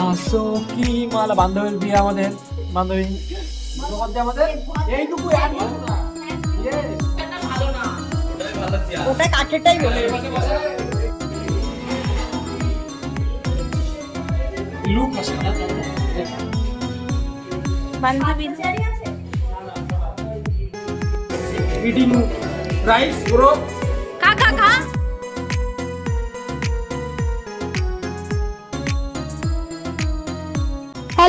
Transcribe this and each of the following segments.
আসো কি মালা বান্ধবীর বিয়ে আমাদের বান্ধবী। আমাদের এইটুকু। ওটা কাঠেরটাই বলে। লুক আসে বান্ধবী eating rice bro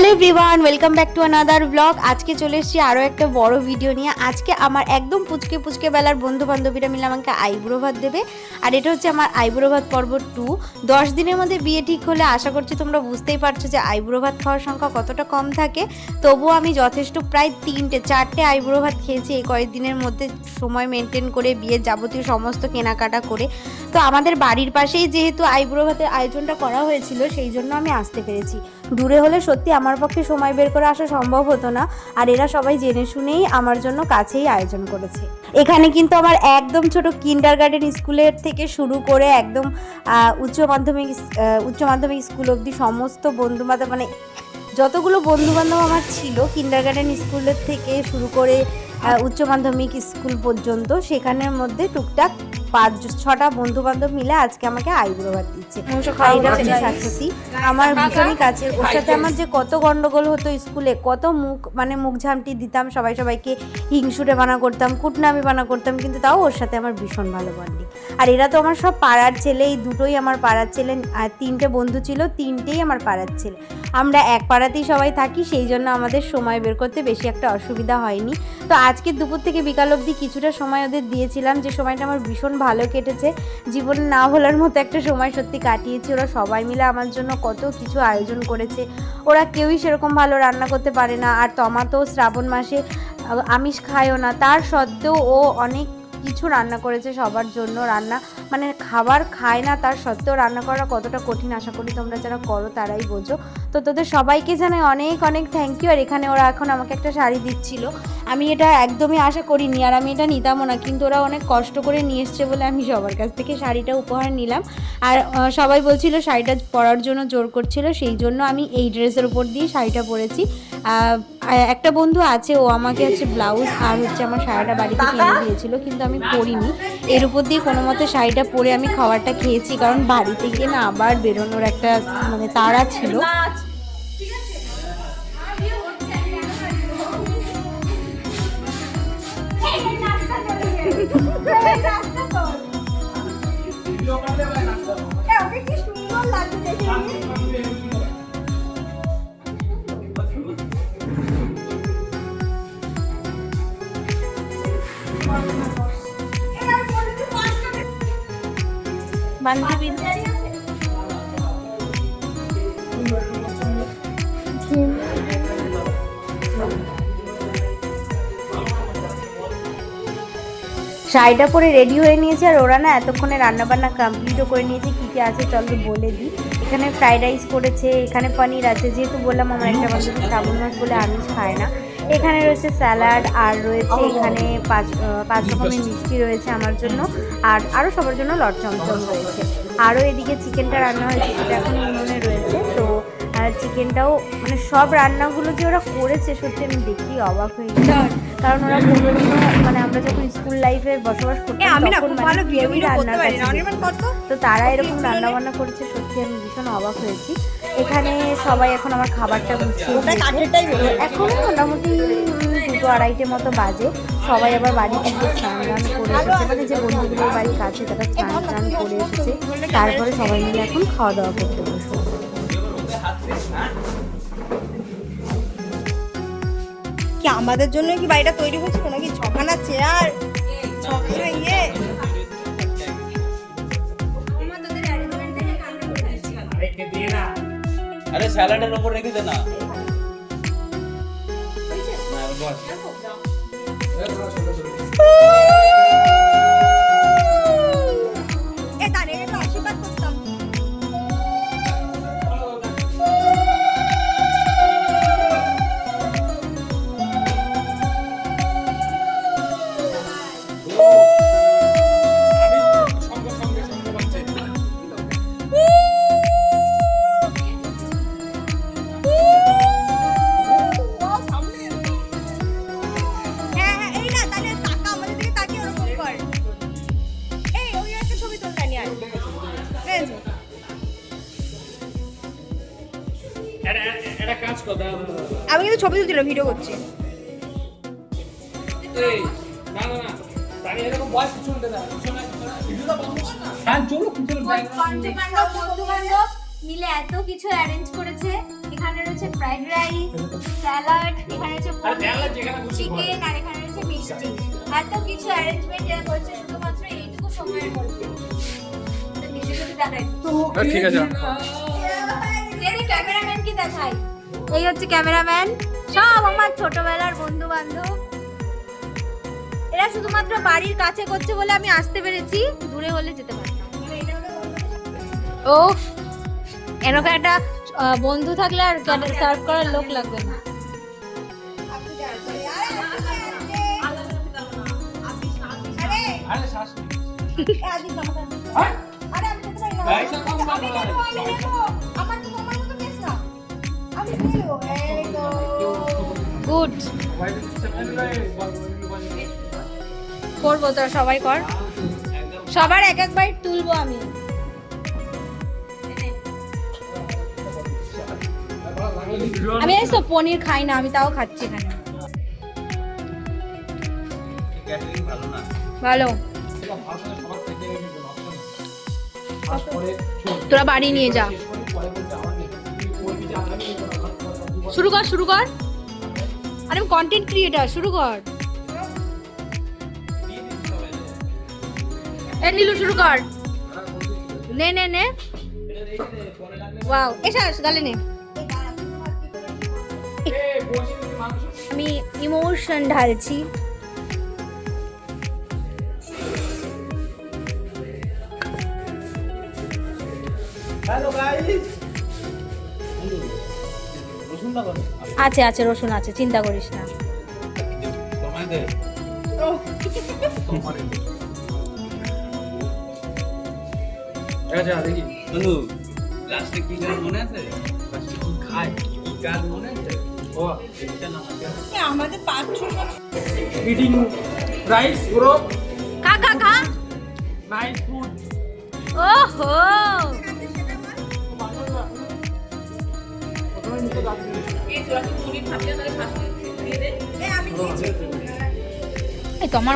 hello everyone, welcome back to another blog আজকে চলে এসেছি আরও একটা বড় ভিডিও নিয়ে। আজকে আমার একদম পুচকে পুচকে বেলার বন্ধু বান্ধবীরা মিলে আমাকে আইব্রো ভাত দেবে। আর এটা হচ্ছে আমার আইব্রো ভাত পর্ব টু দশ দিনের মধ্যে বিয়ে ঠিক হলে আশা করছি তোমরা বুঝতেই পারছ যে আইব্রো ভাত খাওয়ার সংখ্যা কতটা কম থাকে। তবুও আমি যথেষ্ট প্রায় তিনটে, চারটে আইব্রো ভাত খেয়েছি এই কয়েকদিনের মধ্যে সময় মেনটেন করে, বিয়ের যাবতীয় সমস্ত কেনাকাটা করে। তো আমাদের বাড়ির পাশেই যেহেতু আইব্রো ভাতের আয়োজনটা করা হয়েছিল, সেই জন্য আমি আসতে পেরেছি। দূরে হলে সত্যি আমার পক্ষে সময় বের করে আসা সম্ভব হতো না, আর এরা সবাই জেনে শুনেই আমার জন্য কাছেই আয়োজন করেছে। এখানে কিন্তু আমার একদম ছোট কিন্ডার গার্ডেন স্কুলের থেকে শুরু করে একদম উচ্চ মাধ্যমিক উচ্চ মাধ্যমিক স্কুল অবধি সমস্ত বন্ধু বান্ধব মানে যতগুলো বন্ধু বান্ধব আমার ছিল কিন্ডার গার্ডেন স্কুলের থেকে শুরু করে উচ্চ মাধ্যমিক স্কুল পর্যন্ত সেখানের মধ্যে টুকটাক পাঁচ ছটা বন্ধু বান্ধব মিলে আজকে আমাকে আইব্রো ভাত দিচ্ছে এটা হচ্ছে শাশ্বতী আমার ভীষণই কাছে। ওর সাথে আমার যে কত গন্ডগোল হতো স্কুলে কত মুখ মানে মুখ ঝামটি দিতাম সবাই সবাইকে। হিংসুটে বানা করতাম কুটনামি বানা করতাম, কিন্তু তাও ওর সাথে আমার ভীষণ ভালো বন্ডিং। আর এরা তো আমার সব পাড়ার ছেলে, এই দুটোই আমার পাড়ার ছেলে, আর তিনটে বন্ধু ছিল, তিনটেই আমার পাড়ার ছেলে। আমরা এক পাড়াতেই সবাই থাকি, সেই জন্য আমাদের সময় বের করতে বেশি একটা অসুবিধা হয়নি। তো আজকে দুপুর থেকে বিকাল অবধি কিছুটা সময় ওদের দিয়েছিলাম, যে সময়টা আমার ভীষণ ভালো কেটেছে। জীবনে না ভোলার মতো একটা সময় সত্যি কাটিয়েছি। ওরা সবাই মিলে আমার জন্য কত কিছু আয়োজন করেছে। ওরা কেউই সেরকম ভালো রান্না করতে পারে না। আর তমা তো শ্রাবণ মাসে আমিষ খায়ও না। তার সত্ত্বেও ও অনেক কিছু রান্না করেছে সবার জন্য। রান্না মানে খাবার খায় না, তার সত্ত্বেও রান্না করা কতটা কঠিন আশা করি তোমরা যারা করো তারাই বোঝো। তো তোদের সবাইকে জানাই অনেক অনেক থ্যাংক ইউ আর এখানে ওরা এখন আমাকে একটা শাড়ি দিচ্ছিল। আমি এটা একদমই আশা করিনি। আর আমি এটা নিতামও না। কিন্তু ওরা অনেক কষ্ট করে নিয়ে এসছে বলে আমি সবার কাছ থেকে শাড়িটা উপহার নিলাম। আর সবাই বলছিল শাড়িটা পরার জন্য জোর করছিল। সেই জন্য আমি এই ড্রেসের উপর দিয়ে শাড়িটা পরেছি। একটা বন্ধু আছে, ও আমাকে হচ্ছে ব্লাউজ আর হচ্ছে আমার শাড়িটা বাড়িতে কিনে দিয়েছিল, কিন্তু আমি পরিনি। এর উপর দিয়ে কোনো মতে শাড়িটা পরে আমি খাবারটা খেয়েছি, কারণ বাড়িতে গিয়ে না আবার বেরোনোর একটা মানে তাড়া ছিল। বান্ধবী। শাড়িটা পরে রেডি হয়ে নিয়েছে আর ওরা না এতক্ষণে রান্নাবান্না কমপ্লিটও করে নিয়েছে। কী কী আছে চল বলে দিই। এখানে ফ্রাইড রাইস করেছে, এখানে পনির আছে। যেহেতু বললাম আমার একটা বান্ধবী শ্রাবণ মাস বলে আমিষ খায় না। এখানে রয়েছে স্যালাড আর রয়েছে এখানে পাঁচ পাঁচ রকমের মিষ্টি রয়েছে আমার জন্য। আর আরও সবার জন্য লট চমচম রয়েছে। আরও এদিকে চিকেনটা রান্না হয়েছে সেটা এখন উনুনে রয়েছে। তো চিকেনটাও মানে সব রান্নাগুলো যে ওরা করেছে সত্যি আমি দেখি অবাক হয়ে গেছি। কারণ ওরা কোনোদিনও মানে আমরা যখন স্কুল লাইফে বসবাস করতাম তখন মানে ভালো ভিডিও কেউই ভিডিও করতে রান্নার পারি কাছে না যেত অনির্বাণ না। কত? তো তারা এরকম রান্না বান্না করেছে সত্যি আমি ভীষণ অবাক হয়েছি। এখানে সবাই এখন আমার খাবারটা গুছিয়ে এখনও মোটামুটি দুটো আড়াইটে মতো বাজে। সবাই আবার বাড়ি থেকে স্নান টান করে এসেছে। মানে যে বন্ধুগুলোর বাড়ি কাছে তারা স্নান টান করে এসেছে। তারপরে সবাই মিলে এখন খাওয়া দাওয়া করতে বসবো কি আমাদের জন্য কি বাড়িটা তৈরি হচ্ছিল নাকি ছখানা চেয়ার? ছখানা ইয়ে? আরে স্যালাডের উপর রেখে দে না বস। ব্যাগ পঞ্চপাণ্ডব বন্ধু বান্ধব মিলে এত কিছু অ্যারেঞ্জ করেছে। এখানে রয়েছে ফ্রাইড রাইস স্যালাড এখানে রয়েছে। চিকেন আর এখানে রয়েছে মিষ্টি। এত কিছু অ্যারেঞ্জমেন্ট এরা করেছে শুধুমাত্র এইটুকু সময়ের মধ্যে। তো নিজে যদি হ্যাঁ, ঠিক আছে। এই ক্যামেরাম্যান কি দেখাই। এই হচ্ছে ক্যামেরাম্যান সব আমার ছোটবেলার বন্ধু বান্ধব এরা শুধুমাত্র বাড়ির কাছে করছে বলে আমি আসতে পেরেছি দূরে হলে যেতে পারতাম ও এরকম একটা বন্ধু থাকলে আর সার্ভ করার লোক লাগবে না আরে গুড করব তোরা সবাই কর। সবার এক এক বাইট তুলবো আমি। আমি তো, পনির খাই না, আমি তাও খাচ্ছি এখানে। ভালো। তোরা বাড়ি নিয়ে যা। শুরু কর শুরু কর। আরে, আমি কন্টেন্ট ক্রিয়েটার শুরু কর। এ, নীলু, শুরু কর। নে নে নে। ওয়াও এসা গালে নে। আমি ইমোশন ঢালছি। হ্যালো গাইস আছে আছে রসুন আছে চিন্তা করিস না। আমাদের পাঁচ রাইস খা খা খা। নাইস ফুড ওহো! তোমার